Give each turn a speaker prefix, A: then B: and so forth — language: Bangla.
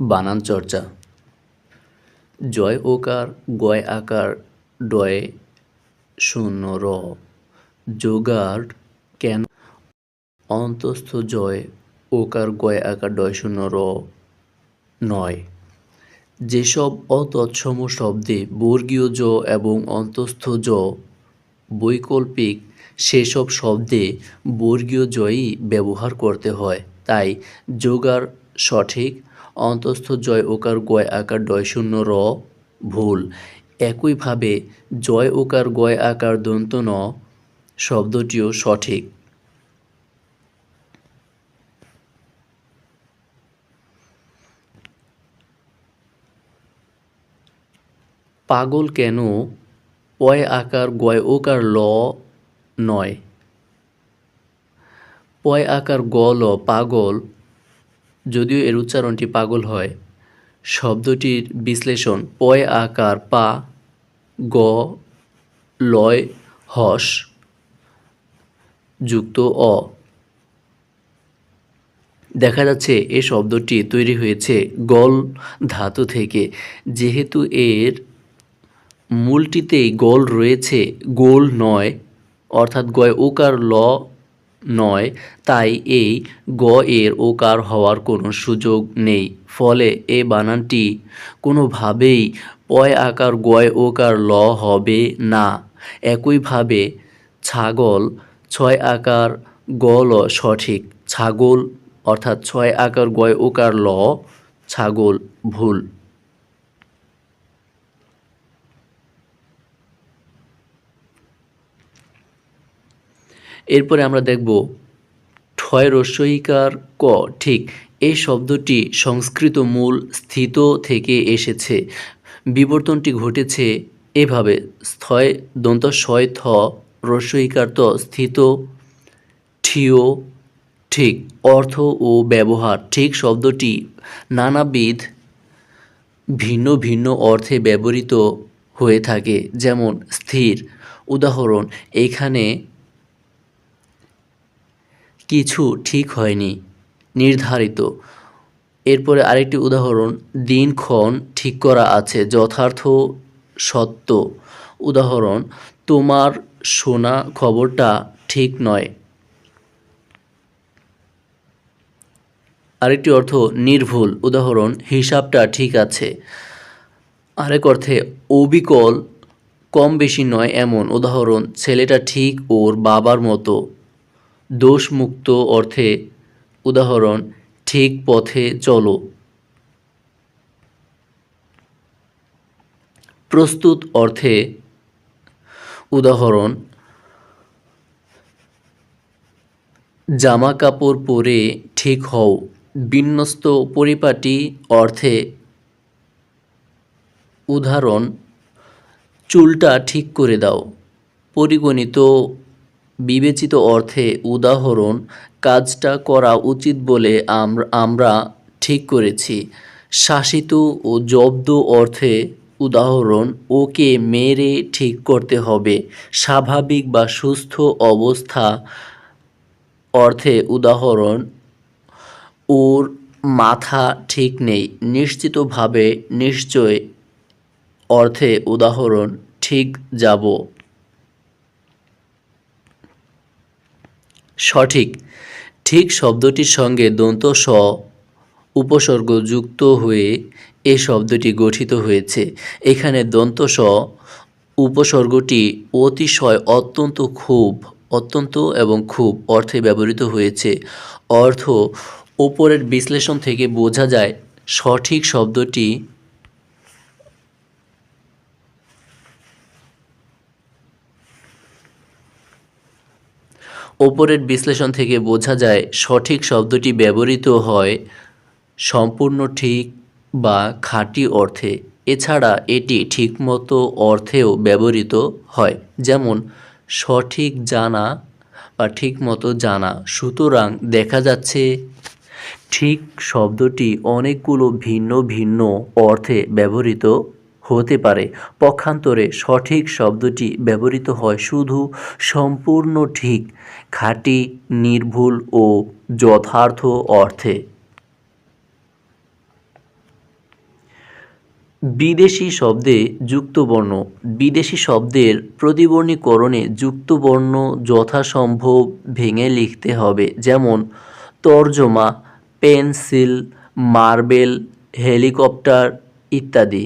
A: বানান চর্চা। জয় ওকার, গয় আকার, ডয়ে শূন্য র। যোগার কেন? অন্তস্থ জয় ওকার, গয় আকার, ডয় শূন্য র নয়। যেসব অতৎসম শব্দে বর্গীয় জ এবং অন্তস্থ জ বৈকল্পিক, সেসব শব্দে বর্গীয় জয়ই ব্যবহার করতে হয়। তাই যোগার সঠিক অন্তস্থ জয় ওকার গয় আকার ডয় শূন্য র ভুল। একইভাবে জয় ওকার গয় আকার দন্ত ন শব্দটিও সঠিক। পাগল কেন পয় আকার গয় ওকার ল নয়? পয় আকার গ ল পাগল, যদিও এর উচ্চারণটি পাগল হয়, শব্দটির বিশ্লেষণ পয় আকার পা, গ, লয়, হস, যুক্ত অ। দেখা যাচ্ছে এ শব্দটি তৈরি হয়েছে গল ধাতু থেকে, যেহেতু এর মূলটিতেই গোল রয়েছে গোল নয়, অর্থাৎ গয় ওকার ল নয়, তাই এই গ এর ওকার হওয়ার কোনো সুযোগ নেই। ফলে এ বানানটি কোনোভাবেই পয় আকার গয় ওকার ল হবে না। একইভাবে ছাগল ছয় আকার গ ল সঠিক। ছাগল অর্থাৎ ছয় আকার গয় ওকার ল, ছাগল ভুল। এরপরে আমরা দেখব ঠয় রস্যইকার ক। ঠিক, এই শব্দটি সংস্কৃত মূল স্থিত থেকে এসেছে। বিবর্তনটি ঘটেছে এভাবে, স্থয় দন্ত শয় থ রস্যইকার স্থিত ঠিও ঠিক, অর্থ ও ব্যবহার। ঠিক শব্দটি নানাবিধ ভিন্ন ভিন্ন অর্থে ব্যবহৃত হয়ে থাকে, যেমন স্থির, উদাহরণ, এখানে কিছু ঠিক হয়নি। নির্ধারিত। এরপরে আরেকটি উদাহরণ দিনক্ষণ ঠিক করা আছে, যথার্থ সত্য। উদাহরণ, তোমার শোনা খবরটা ঠিক নয়। আরেকটি অর্থ, নির্ভুল। উদাহরণ, হিসাবটা ঠিক আছে। আরেক অর্থে, অবিকল কম বেশি নয় এমন। উদাহরণ, ছেলেটা ঠিক ওর বাবার মতো। দোষমুক্ত অর্থে, উদাহরণ, ঠিক পথে চলো। প্রস্তুত অর্থে, উদাহরণ জামা কাপড় পরে ঠিক হও। বিন্যস্ত পরিপাটি অর্থে, উদাহরণ, চুলটা ঠিক করে দাও। পরিগণিত বিবেচিত অর্থে উদাহরণ, কাজটা করা উচিত বলে আমরা ঠিক করেছি। শাসিত ও জব্দ অর্থে উদাহরণ, ওকে মেরে ঠিক করতে হবে। স্বাভাবিক বা সুস্থ অবস্থা অর্থে উদাহরণ, ওর মাথা ঠিক নেই। নিশ্চিতভাবে নিশ্চয় অর্থে উদাহরণ, ঠিক যাব। সঠিক। ঠিক শব্দটির সঙ্গে দন্ত স উপসর্গ যুক্ত হয়ে এ শব্দটি গঠিত হয়েছে। এখানে দন্ত স উপসর্গটি অতিশয় অত্যন্ত খুব, অত্যন্ত এবং খুব অর্থে ব্যবহৃত হয়েছে। অর্থ ওপরের বিশ্লেষণ থেকে বোঝা যায় সঠিক শব্দটি ওপরের বিশ্লেষণ থেকে বোঝা যায় সঠিক শব্দটি ব্যবহৃত হয় সম্পূর্ণ ঠিক বা খাঁটি অর্থে। এছাড়া এটি ঠিকমতো অর্থেও ব্যবহৃত হয়, যেমন সঠিক জানা বা ঠিকমতো জানা। সুতরাং দেখা যাচ্ছে ঠিক শব্দটি অনেকগুলো ভিন্ন ভিন্ন অর্থে ব্যবহৃত হতে পারে। পক্ষান্তরে সঠিক শব্দটি ব্যবহৃত হয় শুধু সম্পূর্ণ ঠিক, খাঁটি, নির্ভুল ও যথার্থ অর্থে। বিদেশি শব্দে যুক্তবর্ণ বিদেশি শব্দের প্রতিবর্ণীকরণে যুক্তবর্ণ যথাসম্ভব ভেঙে লিখতে হবে, যেমন তর্জমা, পেন্সিল, মার্বেল, হেলিকপ্টার ইত্যাদি।